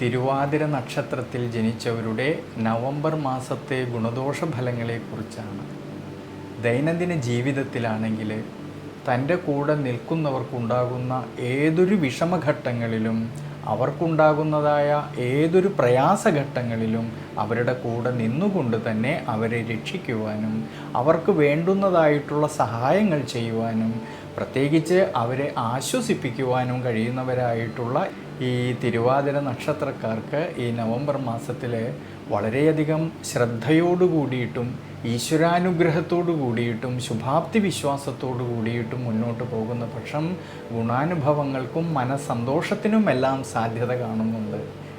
തിരുവാതിര നക്ഷത്രത്തിൽ ജനിച്ചവരുടെ നവംബർ മാസത്തെ ഗുണദോഷ ഫലങ്ങളെക്കുറിച്ചാണ് ദൈനംദിന ജീവിതത്തിലാണെങ്കിൽ തന്റെ കൂടെ നിൽക്കുന്നവർക്കുണ്ടാകുന്ന ഏതൊരു വിഷമഘട്ടങ്ങളിലും അവർക്കുണ്ടാകുന്നതായ ഏതൊരു പ്രയാസഘട്ടങ്ങളിലും അവരുടെ കൂടെ നിന്നുകൊണ്ട് തന്നെ അവരെ രക്ഷിക്കുവാനും അവർക്ക് വേണ്ടുന്നതായിട്ടുള്ള സഹായങ്ങൾ ചെയ്യുവാനും പ്രത്യേകിച്ച് അവരെ ആശ്വസിപ്പിക്കുവാനും കഴിയുന്നവരായിട്ടുള്ള ഈ തിരുവാതിര നക്ഷത്രക്കാർക്ക് ഈ നവംബർ മാസത്തിൽ വളരെയധികം ശ്രദ്ധയോടു കൂടിയിട്ടും ഈശ്വരാനുഗ്രഹത്തോടു കൂടിയിട്ടും ശുഭാപ്തി വിശ്വാസത്തോടു കൂടിയിട്ടും മുന്നോട്ട് പോകുന്ന പക്ഷം ഗുണാനുഭവങ്ങൾക്കും മനസ്സന്തോഷത്തിനുമെല്ലാം സാധ്യത കാണുന്നുണ്ട്.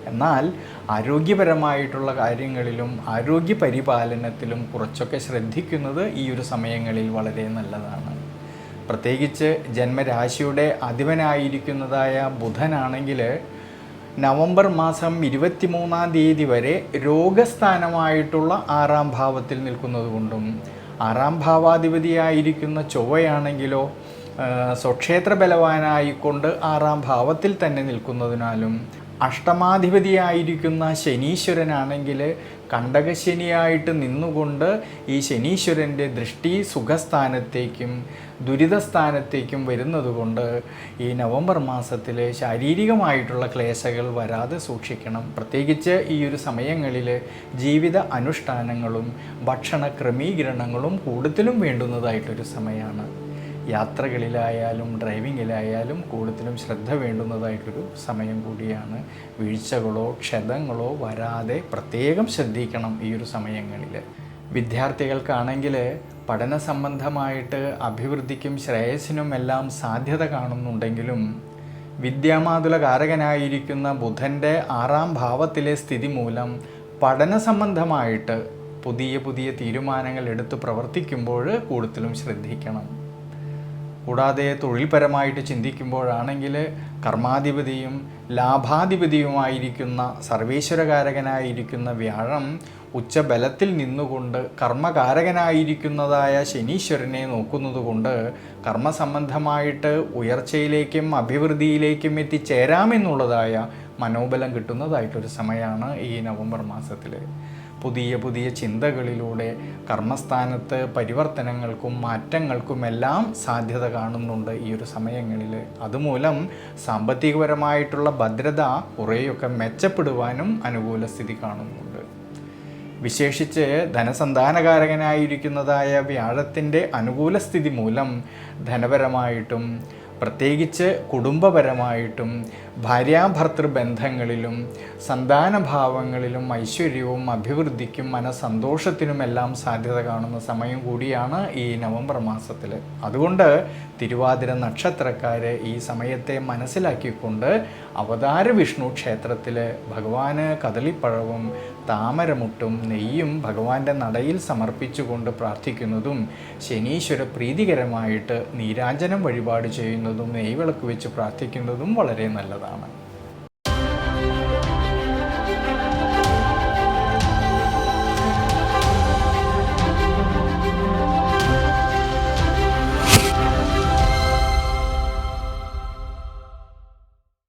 എന്നാൽ ആരോഗ്യപരമായിട്ടുള്ള കാര്യങ്ങളിലും ആരോഗ്യ പരിപാലനത്തിലും കുറച്ചൊക്കെ ശ്രദ്ധിക്കുന്നത് ഈ ഒരു സമയങ്ങളിൽ വളരെ നല്ലതാണ്. പ്രത്യേകിച്ച് ജന്മരാശിയുടെ അധിപനായിരിക്കുന്നതായ ബുധനാണെങ്കിൽ നവംബർ മാസം ഇരുപത്തിമൂന്നാം തീയതി വരെ രോഗസ്ഥാനമായിട്ടുള്ള ആറാം ഭാവത്തിൽ നിൽക്കുന്നത് കൊണ്ടും ആറാം ഭാവാധിപതിയായിരിക്കുന്ന ചൊവ്വയാണെങ്കിലോ സ്വക്ഷേത്ര ബലവാനായിക്കൊണ്ട് ആറാം ഭാവത്തിൽ തന്നെ നിൽക്കുന്നതിനാലും അഷ്ടമാധിപതിയായിരിക്കുന്ന ശനീശ്വരനാണെങ്കിൽ കണ്ടകശനിയായിട്ട് നിന്നുകൊണ്ട് ഈ ശനീശ്വരന്റെ ദൃഷ്ടി സുഖസ്ഥാനത്തേക്കും ദുരിതസ്ഥാനത്തേക്കും വരുന്നതുകൊണ്ട് ഈ നവംബർ മാസത്തിൽ ശാരീരികമായിട്ടുള്ള ക്ലേശകൾ വരാതെ സൂക്ഷിക്കണം. പ്രത്യേകിച്ച് ഈ ഒരു സമയങ്ങളിൽ ജീവിത അനുഷ്ഠാനങ്ങളും ഭക്ഷണ ക്രമീകരണങ്ങളും കൂടുതലും വേണ്ടുന്നതായിട്ടൊരു സമയമാണ്. യാത്രകളിലായാലും ഡ്രൈവിങ്ങിലായാലും കൂടുതലും ശ്രദ്ധ വേണ്ടുന്നതായിട്ടൊരു സമയം കൂടിയാണ്. വീഴ്ചകളോ ക്ഷതങ്ങളോ വരാതെ പ്രത്യേകം ശ്രദ്ധിക്കണം ഈ ഒരു സമയങ്ങളിൽ വിദ്യാർത്ഥികൾക്കാണെങ്കിൽ പഠന സംബന്ധമായിട്ട് അഭിവൃദ്ധിക്കും ശ്രേയസ്സിനും എല്ലാം സാധ്യത കാണുന്നുണ്ടെങ്കിലും വിദ്യാമാതുല കാരകനായിരിക്കുന്ന ബുധന്റെ ആറാം ഭാവത്തിലെ സ്ഥിതി മൂലം പഠന സംബന്ധമായിട്ട് പുതിയ പുതിയ തീരുമാനങ്ങൾ എടുത്ത് പ്രവർത്തിക്കുമ്പോൾ കൂടുതലും ശ്രദ്ധിക്കണം. കൂടാതെ തൊഴിൽപരമായിട്ട് ചിന്തിക്കുമ്പോഴാണെങ്കിൽ കർമാധിപതിയും ലാഭാധിപതിയുമായിരിക്കുന്ന സർവേശ്വരകാരകനായിരിക്കുന്ന വ്യാഴം ഉച്ചബലത്തിൽ നിന്നുകൊണ്ട് കർമ്മകാരകനായിരിക്കുന്നതായ ശനീശ്വരനെ നോക്കുന്നതുകൊണ്ട് കർമ്മസംബന്ധമായിട്ട് ഉയർച്ചയിലേക്കും അഭിവൃദ്ധിയിലേക്കും എത്തിച്ചേരാമെന്നുള്ളതായ മനോബലം കിട്ടുന്നതായിട്ടൊരു സമയമാണ് ഈ നവംബർ മാസത്തിൽ പുതിയ പുതിയ ചിന്തകളിലൂടെ കർമ്മസ്ഥാനത്ത് പരിവർത്തനങ്ങൾക്കും മാറ്റങ്ങൾക്കും എല്ലാം സാധ്യത കാണുന്നുണ്ട് ഈ ഒരു സമയങ്ങളിൽ അതുമൂലം സാമ്പത്തികപരമായിട്ടുള്ള ഭദ്രത കുറേയൊക്കെ മെച്ചപ്പെടുവാനും അനുകൂല സ്ഥിതി കാണുന്നുണ്ട്. വിശേഷിച്ച് ധനസന്താനകാരകനായിരിക്കുന്നതായ വ്യാഴത്തിന്റെ അനുകൂല സ്ഥിതി മൂലം ധനപരമായിട്ടും പ്രത്യേകിച്ച് കുടുംബപരമായിട്ടും ഭാര്യാഭർത്തൃ ബന്ധങ്ങളിലും സന്താനഭാവങ്ങളിലും ഐശ്വര്യവും അഭിവൃദ്ധിക്കും മനസന്തോഷത്തിനുമെല്ലാം സാധ്യത കാണുന്ന സമയം കൂടിയാണ് ഈ നവംബർ മാസത്തിൽ അതുകൊണ്ട് തിരുവാതിര നക്ഷത്രക്കാർ ഈ സമയത്തെ മനസ്സിലാക്കിക്കൊണ്ട് അവതാര വിഷ്ണു ക്ഷേത്രത്തിൽ ഭഗവാന് കദളിപ്പഴവും താമരമുട്ടും നെയ്യും ഭഗവാന്റെ നടയിൽ സമർപ്പിച്ചുകൊണ്ട് പ്രാർത്ഥിക്കുന്നതും ശനീശ്വര പ്രീതികരമായിട്ട് നീരാഞ്ജനം വഴിപാട് ചെയ്യുന്നതും നെയ്വിളക്ക് വെച്ച് പ്രാർത്ഥിക്കുന്നതും വളരെ നല്ലതാണ്. എന്നുള്ളതാണ്